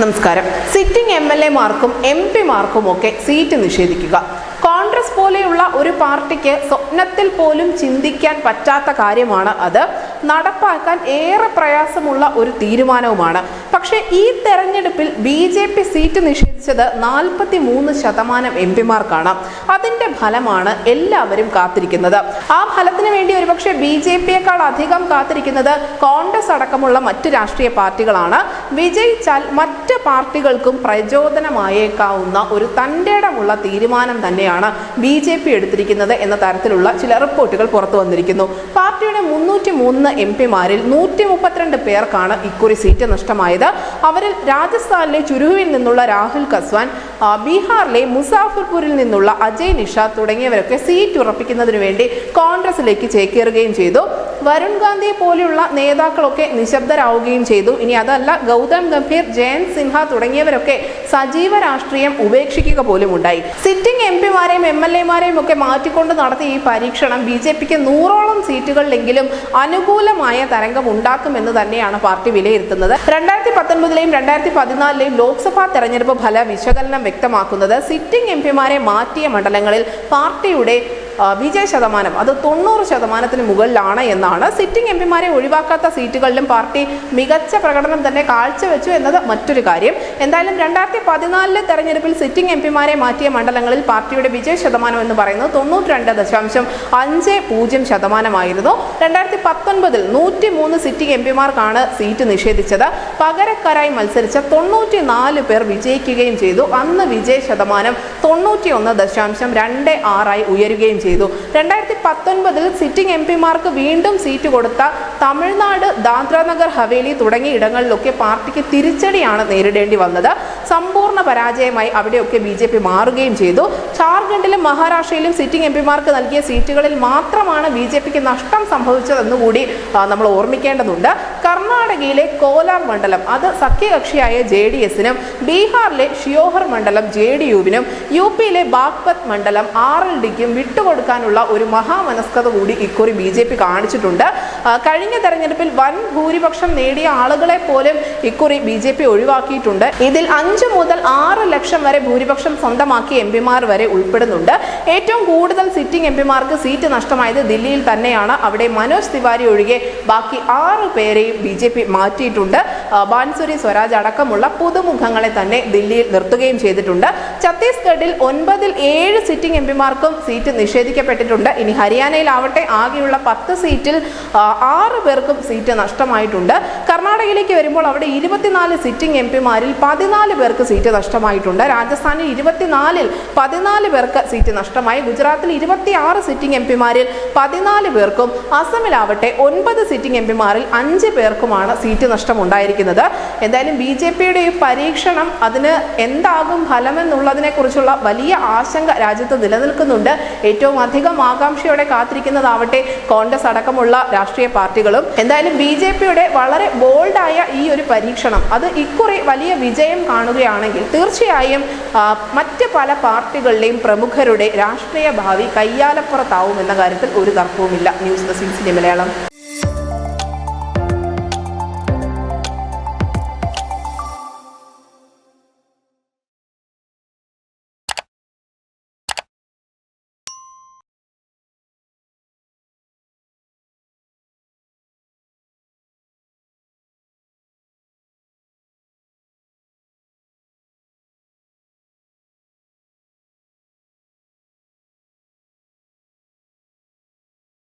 നമസ്കാരം. Sitting M L എമാർക്കും M പിമാർക്കും ഒക്കെ സീറ്റ് നിഷേധിക്കുക. കോൺഗ്രസ് പോലെയുള്ള ഒരു പാർട്ടിക്ക് സ്വപ്നത്തിൽ പോലും ചിന്തിക്കാൻ പറ്റാത്ത കാര്യമാണ് അത്. നടപ്പാക്കാൻ ഏറെ പ്രയാസമുള്ള ഒരു തീരുമാനവുമാണ്. പക്ഷേ ഈ തെരഞ്ഞെടുപ്പിൽ ബി ജെ പി സീറ്റ് നിഷേധിച്ചത് നാൽപ്പത്തി മൂന്ന് ശതമാനം എം പിമാർക്കാണ്. അതിന്റെ ഫലമാണ് എല്ലാവരും കാത്തിരിക്കുന്നത്. ആ ഫലത്തിന് വേണ്ടി ഒരുപക്ഷെ ബി ജെ പിയേക്കാൾ അധികം കാത്തിരിക്കുന്നത് കോൺഗ്രസ് അടക്കമുള്ള മറ്റ് രാഷ്ട്രീയ പാർട്ടികളാണ്. വിജയിച്ചാൽ മറ്റ് പാർട്ടികൾക്കും പ്രചോദനമായേക്കാവുന്ന ഒരു തന്റെടമുള്ള തീരുമാനം തന്നെയാണ് ബി ജെ പി എടുത്തിരിക്കുന്നത് എന്ന തരത്തിലുള്ള ചില റിപ്പോർട്ടുകൾ പുറത്തു വന്നിരിക്കുന്നു. പാർട്ടിയുടെ മുന്നൂറ്റി മൂന്ന് എം പിമാരിൽ നൂറ്റി മുപ്പത്തിരണ്ട് പേർക്കാണ് ഇക്കുറി സീറ്റ് നഷ്ടമായത്. അവരിൽ രാജസ്ഥാനിലെ ചുരുഹുവിൽ നിന്നുള്ള രാഹുൽ കസ്വാൻ ബീഹാറിലെ മുസാഫർപൂരിൽ നിന്നുള്ള അജയ് നിഷ തുടങ്ങിയവരൊക്കെ സീറ്റ് ഉറപ്പിക്കുന്നതിന് വേണ്ടി കോൺഗ്രസിലേക്ക് ചേക്കേറുകയും ചെയ്തു. വരുൺ ഗാന്ധി പോലെയുള്ള നേതാക്കളൊക്കെ നിശബ്ദരാവുകയും ചെയ്തു. ഇനി അതല്ല ഗൗതം ഗംഭീർ ജയന്ത് സിൻഹ തുടങ്ങിയവരൊക്കെ സജീവ രാഷ്ട്രീയം ഉപേക്ഷിക്കുക പോലും ഉണ്ടായി സിറ്റിംഗ് എം പിമാരെയും എം എൽ എമാരെയും ഒക്കെ മാറ്റിക്കൊണ്ട് നടത്തിയ ഈ പരീക്ഷണം ബി ജെ പിക്ക് നൂറോളം സീറ്റുകളിലെങ്കിലും അനുകൂലമായ തരംഗം ഉണ്ടാക്കുമെന്ന് തന്നെയാണ് പാർട്ടി വിലയിരുത്തുന്നത്. രണ്ടായിരത്തി പത്തൊൻപതിലെയും രണ്ടായിരത്തി പതിനാലിലെയും ലോക്സഭാ തെരഞ്ഞെടുപ്പ് ഫല വിശകലനം വ്യക്തമാക്കുന്നത് സിറ്റിംഗ് എം പിമാരെ മാറ്റിയ മണ്ഡലങ്ങളിൽ പാർട്ടിയുടെ വിജയ ശതമാനം അത് തൊണ്ണൂറ് ശതമാനത്തിന് മുകളിലാണ് എന്നാണ് സിറ്റിംഗ് എം പിമാരെ ഒഴിവാക്കാത്ത സീറ്റുകളിലും പാർട്ടി മികച്ച പ്രകടനം തന്നെ കാഴ്ചവെച്ചു എന്നത് മറ്റൊരു കാര്യം. എന്തായാലും രണ്ടായിരത്തി പതിനാലിലെ തെരഞ്ഞെടുപ്പിൽ സിറ്റിംഗ് എം പിമാരെ മാറ്റിയ മണ്ഡലങ്ങളിൽ പാർട്ടിയുടെ വിജയ ശതമാനം എന്ന് പറയുന്നത് തൊണ്ണൂറ്റി രണ്ട് ദശാംശം അഞ്ച് പൂജ്യം ശതമാനമായിരുന്നു. രണ്ടായിരത്തി പത്തൊൻപതിൽ നൂറ്റി മൂന്ന് സിറ്റിംഗ് എം പിമാർക്കാണ് സീറ്റ് നിഷേധിച്ചത്. പകരക്കാരായി മത്സരിച്ച തൊണ്ണൂറ്റി നാല് പേർ വിജയിക്കുകയും ചെയ്തു. അന്ന് വിജയ ശതമാനം തൊണ്ണൂറ്റി ഒന്ന് ദശാംശം രണ്ട് ആറായി ഉയരുകയും ചെയ്തു. രണ്ടായിരത്തി പത്തൊൻപതിൽ സിറ്റിംഗ് എം പിമാർക്ക് വീണ്ടും സീറ്റ് കൊടുത്ത തമിഴ്നാട് ദാദ്രാനഗർ ഹവേലി തുടങ്ങിയ ഇടങ്ങളിലൊക്കെ പാർട്ടിക്ക് തിരിച്ചടിയാണ് നേരിടേണ്ടി വന്നത്. സമ്പൂർണ പരാജയമായി അവിടെയൊക്കെ ബി ജെ പി മാറുകയും ചെയ്തു. ജാർഖണ്ഡിലും മഹാരാഷ്ട്രയിലും സിറ്റിംഗ് എം പിമാർക്ക് നൽകിയ സീറ്റുകളിൽ മാത്രമാണ് ബി ജെ പിക്ക് നഷ്ടം സംഭവിച്ചതെന്നുകൂടി നമ്മൾ ഓർമ്മിക്കേണ്ടതുണ്ട്. കർണാടകയിലെ കോലാർ മണ്ഡലം അത് സഖ്യകക്ഷിയായ ജെ ഡി എസിനും ബീഹാറിലെ ഷിയോഹർ മണ്ഡലം ജെ ഡി യുവിനും യു പിയിലെ ബാഗ്പത് മണ്ഡലം ആർ എൽ ഡിക്കും വിട്ടുകൊടുക്കാനുള്ള ഒരു മഹാമനസ്കത കൂടി ഇക്കുറി ബി ജെ പി കാണിച്ചിട്ടുണ്ട്. കഴിഞ്ഞ തെരഞ്ഞെടുപ്പിൽ വൻ ഭൂരിപക്ഷം നേടിയ ആളുകളെ പോലും ഇക്കുറി ബി ജെ പി ഒഴിവാക്കിയിട്ടുണ്ട്. ഇതിൽ അഞ്ച് മുതൽ ആറ് ലക്ഷം വരെ ഭൂരിപക്ഷം സ്വന്തമാക്കി എം പിമാർ വരെ ഉൾപ്പെടുന്നുണ്ട്. ഏറ്റവും കൂടുതൽ സിറ്റിംഗ് എം പിമാർക്ക് സീറ്റ് നഷ്ടമായത് ദില്ലിയിൽ തന്നെയാണ്. അവിടെ മനോജ് തിവാരി ഒഴികെ ബാക്കി ആറ് പേരെയും ബി ജെ പി മാറ്റിയിട്ടുണ്ട്. ബാൻസുരി സ്വരാജ് അടക്കമുള്ള പുതുമുഖങ്ങളെ തന്നെ ദില്ലിയിൽ നിർത്തുകയും ചെയ്തിട്ടുണ്ട്. ഛത്തീസ്ഗഡിൽ ഒൻപതിൽ ഏഴ് സിറ്റിംഗ് എം പിമാർക്കും സീറ്റ് നിഷേധിക്കപ്പെട്ടിട്ടുണ്ട്. ഇനി ഹരിയാനയിലാവട്ടെ ആകെയുള്ള പത്ത് സീറ്റിൽ ആറ് പേർക്കും സീറ്റ് നഷ്ടമായിട്ടുണ്ട്. കർണാടകയിലേക്ക് വരുമ്പോൾ അവിടെ ഇരുപത്തിനാല് സിറ്റിംഗ് എം പിമാരിൽ പതിനാല് പേർക്ക് സീറ്റ് നഷ്ടമായിട്ടുണ്ട്. രാജസ്ഥാനിൽ ഇരുപത്തിനാലിൽ പതിനാല് പേർക്ക് സീറ്റ് നഷ്ടമായി. ഗുജറാത്തിൽ ഇരുപത്തി ആറ് സിറ്റിംഗ് എം പിമാരിൽ പതിനാല് പേർക്കും അസമിലാവട്ടെ ഒൻപത് സിറ്റിംഗ് എം പിമാരിൽ അഞ്ച് പേർക്കുമാണ് സീറ്റ് നഷ്ടമുണ്ടായിരിക്കുന്നത്. എന്തായാലും ബി ജെ പിയുടെ ഈ പരീക്ഷണം അതിന് എന്താകും ഫലമെന്നുള്ളതിനെക്കുറിച്ചുള്ള വലിയ ആശങ്ക രാജ്യത്ത് നിലനിൽക്കുന്നുണ്ട്. ഏറ്റവും അധികം ആകാംക്ഷയോടെ കാത്തിരിക്കുന്നതാവട്ടെ കോൺഗ്രസ് അടക്കമുള്ള രാഷ്ട്രീയ പാർട്ടികളും. എന്തായാലും ബി ജെ പിയുടെ വളരെ ബോൾഡായ ഈ ഒരു പരീക്ഷണം അത് ഇക്കുറി വലിയ വിജയം കാണുകയാണെങ്കിൽ തീർച്ചയായും മറ്റ് പല പാർട്ടികളുടെയും പ്രമുഖരുടെ രാഷ്ട്രീയ ഭാവി കയ്യാലപ്പുറത്താവും എന്ന കാര്യത്തിൽ ഒരു തർക്കവുമില്ല. News desk Malayalam